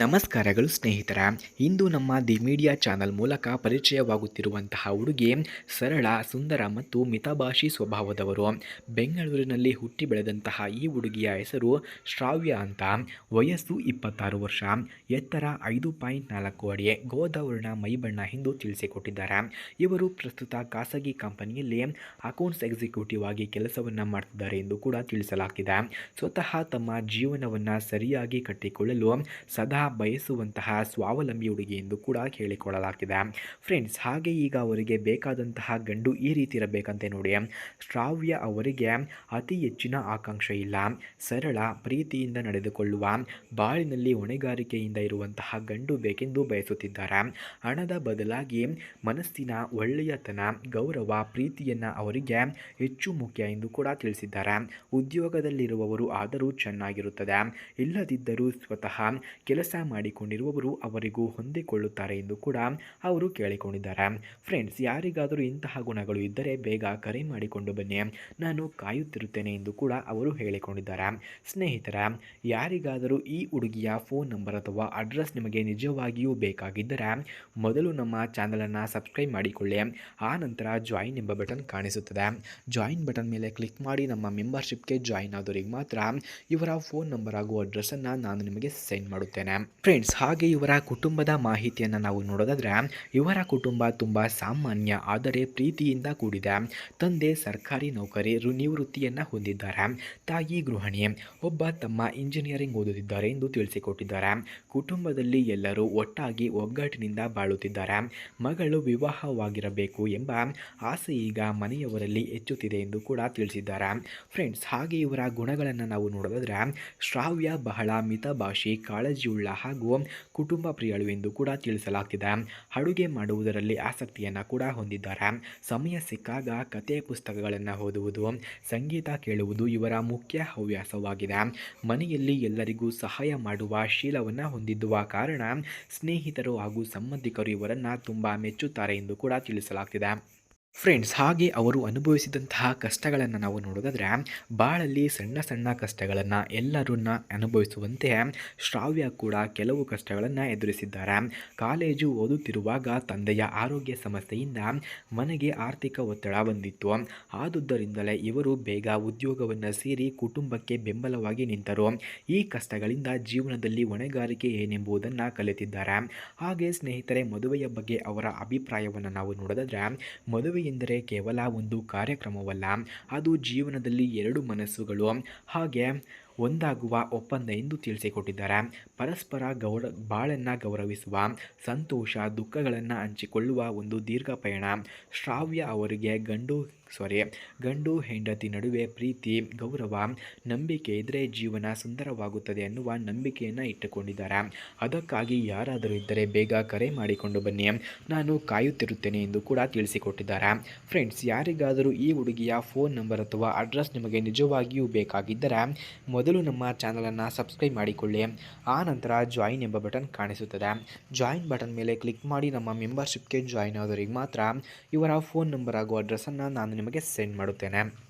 ನಮಸ್ಕಾರಗಳು ಸ್ನೇಹಿತರ. ಇಂದು ನಮ್ಮ ದಿ ಮೀಡಿಯಾ ಚಾನಲ್ ಮೂಲಕ ಪರಿಚಯವಾಗುತ್ತಿರುವಂತಹ ಹುಡುಗಿ ಸರಳ, ಸುಂದರ ಮತ್ತು ಮಿತಭಾಷಿ ಸ್ವಭಾವದವರು. ಬೆಂಗಳೂರಿನಲ್ಲಿ ಹುಟ್ಟಿ ಬೆಳೆದಂತಹ ಈ ಹುಡುಗಿಯ ಹೆಸರು ಶ್ರಾವ್ಯ ಅಂತ. ವಯಸ್ಸು ಇಪ್ಪತ್ತಾರು ವರ್ಷ. ಎತ್ತರ ಐದು ಪಾಯಿಂಟ್ ನಾಲ್ಕು ಅಡಿ ಗೋದವರ್ಣ ಮೈಬಣ್ಣ ಎಂದು ತಿಳಿಸಿಕೊಟ್ಟಿದ್ದಾರೆ. ಇವರು ಪ್ರಸ್ತುತ ಖಾಸಗಿ ಕಂಪನಿಯಲ್ಲಿ ಅಕೌಂಟ್ಸ್ ಎಕ್ಸಿಕ್ಯೂಟಿವ್ ಆಗಿ ಕೆಲಸವನ್ನು ಮಾಡ್ತಿದ್ದಾರೆ ಎಂದು ಕೂಡ ತಿಳಿಸಲಾಗಿದೆ. ಸ್ವತಃ ತಮ್ಮ ಜೀವನವನ್ನು ಸರಿಯಾಗಿ ಕಟ್ಟಿಕೊಳ್ಳಲು ಸದಾ ಬಯಸುವಂತಹ ಸ್ವಾವಲಂಬಿ ಹುಡುಗಿ ಎಂದು ಕೂಡ ಹೇಳಿಕೊಳ್ಳಲಾಗಿದೆ ಫ್ರೆಂಡ್ಸ್ ಹಾಗೆ ಈಗ ಅವರಿಗೆ ಬೇಕಾದಂತಹ ಗಂಡು ಈ ರೀತಿ ಇರಬೇಕಂತೆ ನೋಡಿ. ಶ್ರಾವ್ಯ ಅವರಿಗೆ ಅತಿ ಹೆಚ್ಚಿನ ಆಕಾಂಕ್ಷೆ ಇಲ್ಲ. ಸರಳ ಪ್ರೀತಿಯಿಂದ ನಡೆದುಕೊಳ್ಳುವ, ಬಾಳಿನಲ್ಲಿ ಹೊಣೆಗಾರಿಕೆಯಿಂದ ಇರುವಂತಹ ಗಂಡು ಬೇಕೆಂದು ಬಯಸುತ್ತಿದ್ದಾರೆ. ಹಣದ ಬದಲಾಗಿ ಮನಸ್ಸಿನ ಒಳ್ಳೆಯತನ, ಗೌರವ, ಪ್ರೀತಿಯನ್ನು ಅವರಿಗೆ ಹೆಚ್ಚು ಮುಖ್ಯ ಎಂದು ಕೂಡ ತಿಳಿಸಿದ್ದಾರೆ. ಉದ್ಯೋಗದಲ್ಲಿರುವವರು ಆದರೂ ಚೆನ್ನಾಗಿರುತ್ತದೆ. ಇಲ್ಲದಿದ್ದರೂ ಸ್ವತಃ ಕೆಲಸ ಮಾಡಿಕೊಂಡಿರುವವರು ಅವರಿಗೂ ಹೊಂದಿಕೊಳ್ಳುತ್ತಾರೆ ಎಂದು ಕೂಡ ಅವರು ಕೇಳಿಕೊಂಡಿದ್ದಾರೆ. ಫ್ರೆಂಡ್ಸ್ ಯಾರಿಗಾದರೂ ಇಂತಹ ಗುಣಗಳು ಇದ್ದರೆ ಬೇಗ ಕರೆ ಮಾಡಿಕೊಂಡು ಬನ್ನಿ. ನಾನು ಕಾಯುತ್ತಿರುತ್ತೇನೆ ಎಂದು ಕೂಡ ಅವರು ಹೇಳಿಕೊಂಡಿದ್ದಾರೆ. ಸ್ನೇಹಿತರ, ಯಾರಿಗಾದರೂ ಈ ಹುಡುಗಿಯ ಫೋನ್ ನಂಬರ್ ಅಥವಾ ಅಡ್ರೆಸ್ ನಿಮಗೆ ನಿಜವಾಗಿಯೂ ಬೇಕಾಗಿದ್ದರೆ ಮೊದಲು ನಮ್ಮ ಚಾನಲನ್ನು ಸಬ್ಸ್ಕ್ರೈಬ್ ಮಾಡಿಕೊಳ್ಳಿ. ಆ ನಂತರ ಜಾಯಿನ್ ಎಂಬ ಬಟನ್ ಕಾಣಿಸುತ್ತದೆ. ಜಾಯಿನ್ ಬಟನ್ ಮೇಲೆ ಕ್ಲಿಕ್ ಮಾಡಿ ನಮ್ಮ ಮೆಂಬರ್ಶಿಪ್ಗೆ ಜಾಯಿನ್ ಆದವರಿಗೆ ಮಾತ್ರ ಇವರ ಫೋನ್ ನಂಬರ್ ಹಾಗೂ ಅಡ್ರೆಸ್ಸನ್ನು ನಾನು ನಿಮಗೆ ಸೆಂಡ್ ಮಾಡುತ್ತೇನೆ. ಫ್ರೆಂಡ್ಸ್ ಹಾಗೆ ಇವರ ಕುಟುಂಬದ ಮಾಹಿತಿಯನ್ನು ನಾವು ನೋಡೋದಾದರೆ, ಇವರ ಕುಟುಂಬ ತುಂಬ ಸಾಮಾನ್ಯ, ಆದರೆ ಪ್ರೀತಿಯಿಂದ ಕೂಡಿದೆ. ತಂದೆ, ಸರ್ಕಾರಿ ನೌಕರಿ ನಿವೃತ್ತಿಯನ್ನು ಹೊಂದಿದ್ದಾರೆ. ತಾಯಿ ಗೃಹಿಣಿ, ಒಬ್ಬ ತಮ್ಮ ಇಂಜಿನಿಯರಿಂಗ್ ಓದುತ್ತಿದ್ದಾರೆ ಎಂದು ತಿಳಿಸಿಕೊಟ್ಟಿದ್ದಾರೆ. ಕುಟುಂಬದಲ್ಲಿ ಎಲ್ಲರೂ ಒಟ್ಟಾಗಿ ಒಗ್ಗಟ್ಟಿನಿಂದ ಬಾಳುತ್ತಿದ್ದಾರೆ. ಮಗಳು ವಿವಾಹವಾಗಿರಬೇಕು ಎಂಬ ಆಸೆ ಈಗ ಮನೆಯವರಲ್ಲಿ ಹೆಚ್ಚುತ್ತಿದೆ ಎಂದು ಕೂಡ ತಿಳಿಸಿದ್ದಾರೆ. ಫ್ರೆಂಡ್ಸ್ ಹಾಗೆ ಇವರ ಗುಣಗಳನ್ನು ನಾವು ನೋಡೋದಾದರೆ, ಶ್ರಾವ್ಯ ಬಹಳ ಮಿತಭಾಷಿ, ಕಾಳಜಿಯುಳ್ಳ ಹಾಗೂ ಕುಟುಂಬ ಪ್ರಿಯಳು ಎಂದು ಕೂಡ ತಿಳಿಸಲಾಗ್ತಿದೆ ಅಡುಗೆ ಮಾಡುವುದರಲ್ಲಿ ಆಸಕ್ತಿಯನ್ನು ಕೂಡ ಹೊಂದಿದ್ದಾರೆ. ಸಮಯ ಸಿಕ್ಕಾಗ ಕತೆ ಪುಸ್ತಕಗಳನ್ನು ಓದುವುದು, ಸಂಗೀತ ಕೇಳುವುದು ಇವರ ಮುಖ್ಯ ಹವ್ಯಾಸವಾಗಿದೆ. ಮನೆಯಲ್ಲಿ ಎಲ್ಲರಿಗೂ ಸಹಾಯ ಮಾಡುವ ಶೀಲವನ್ನು ಹೊಂದಿದ್ದುವ ಕಾರಣ ಸ್ನೇಹಿತರು ಹಾಗೂ ಸಂಬಂಧಿಕರು ಇವರನ್ನು ತುಂಬ ಮೆಚ್ಚುತ್ತಾರೆ ಎಂದು ಕೂಡ ತಿಳಿಸಲಾಗ್ತಿದೆ. ಫ್ರೆಂಡ್ಸ್ ಹಾಗೆ ಅವರು ಅನುಭವಿಸಿದಂತಹ ಕಷ್ಟಗಳನ್ನು ನಾವು ನೋಡೋದಾದರೆ ಬಾಳಲ್ಲಿ ಸಣ್ಣ ಸಣ್ಣ ಕಷ್ಟಗಳನ್ನು ಎಲ್ಲರನ್ನ ಅನುಭವಿಸುವಂತೆ ಶ್ರಾವ್ಯ ಕೂಡ ಕೆಲವು ಕಷ್ಟಗಳನ್ನು ಎದುರಿಸಿದ್ದಾರೆ. ಕಾಲೇಜು ಓದುತ್ತಿರುವಾಗ ತಂದೆಯ ಆರೋಗ್ಯ ಸಮಸ್ಯೆಯಿಂದ ಮನೆಗೆ ಆರ್ಥಿಕ ಒತ್ತಡ ಬಂದಿತ್ತು. ಆದುದರಿಂದಲೇ ಇವರು ಬೇಗ ಉದ್ಯೋಗವನ್ನು ಸೇರಿ ಕುಟುಂಬಕ್ಕೆ ಬೆಂಬಲವಾಗಿ ನಿಂತರು. ಈ ಕಷ್ಟಗಳಿಂದ ಜೀವನದಲ್ಲಿ ಹೊಣೆಗಾರಿಕೆ ಏನೆಂಬುದನ್ನು ಕಲಿತಿದ್ದಾರೆ. ಹಾಗೆ ಸ್ನೇಹಿತರೆ, ಮದುವೆಯ ಬಗ್ಗೆ ಅವರ ಅಭಿಪ್ರಾಯವನ್ನು ನಾವು ನೋಡೋದಾದರೆ ಮದುವೆ ಎಂದರೆ ಕೇವಲ ಒಂದು ಕಾರ್ಯಕ್ರಮವಲ್ಲ ಅದು ಜೀವನದಲ್ಲಿ ಎರಡು ಮನಸ್ಸುಗಳು. ಹಾಗೆ ಒಂದಾಗುವ ಒಪ್ಪಂದ ಎಂದು ತಿಳಿಸಿಕೊಟ್ಟಿದ್ದಾರೆ. ಪರಸ್ಪರ ಗೌರ ಬಾಳನ್ನು ಗೌರವಿಸುವ, ಸಂತೋಷ, ದುಃಖಗಳನ್ನು ಹಂಚಿಕೊಳ್ಳುವ ಒಂದು ದೀರ್ಘ ಪಯಣ. ಶ್ರಾವ್ಯ ಅವರಿಗೆ ಗಂಡು ಸಾರಿ ಗಂಡು ಹೆಂಡತಿ ನಡುವೆ ಪ್ರೀತಿ, ಗೌರವ, ನಂಬಿಕೆ ಇದ್ದರೆ ಜೀವನ ಸುಂದರವಾಗುತ್ತದೆ ಅನ್ನುವ ನಂಬಿಕೆಯನ್ನು ಇಟ್ಟುಕೊಂಡಿದ್ದಾರೆ. ಅದಕ್ಕಾಗಿ ಯಾರಾದರೂ ಇದ್ದರೆ ಬೇಗ ಕರೆ ಮಾಡಿಕೊಂಡು ಬನ್ನಿ. ನಾನು ಕಾಯುತ್ತಿರುತ್ತೇನೆ ಎಂದು ಕೂಡ ತಿಳಿಸಿಕೊಟ್ಟಿದ್ದಾರೆ. ಫ್ರೆಂಡ್ಸ್, ಯಾರಿಗಾದರೂ ಈ ಹುಡುಗಿಯ ಫೋನ್ ನಂಬರ್ ಅಥವಾ ಅಡ್ರೆಸ್ ನಿಮಗೆ ನಿಜವಾಗಿಯೂ ಬೇಕಾಗಿದ್ದರೆ ಮೊದಲು ನಮ್ಮ ಚಾನಲನ್ನು ಸಬ್ಸ್ಕ್ರೈಬ್ ಮಾಡಿಕೊಳ್ಳಿ. ಆ ನಂತರ ಜಾಯಿನ್ ಎಂಬ ಬಟನ್ ಕಾಣಿಸುತ್ತದೆ. ಜಾಯಿನ್ ಬಟನ್ ಮೇಲೆ ಕ್ಲಿಕ್ ಮಾಡಿ ನಮ್ಮ ಮೆಂಬರ್ಶಿಪ್ಗೆ ಜಾಯಿನ್ ಆದವರಿಗೆ ಮಾತ್ರ ಇವರ ಫೋನ್ ನಂಬರ್ ಹಾಗೂ ಅಡ್ರೆಸ್ಸನ್ನು ನಾನು ನಿಮಗೆ ಸೆಂಡ್ ಮಾಡುತ್ತೇನೆ.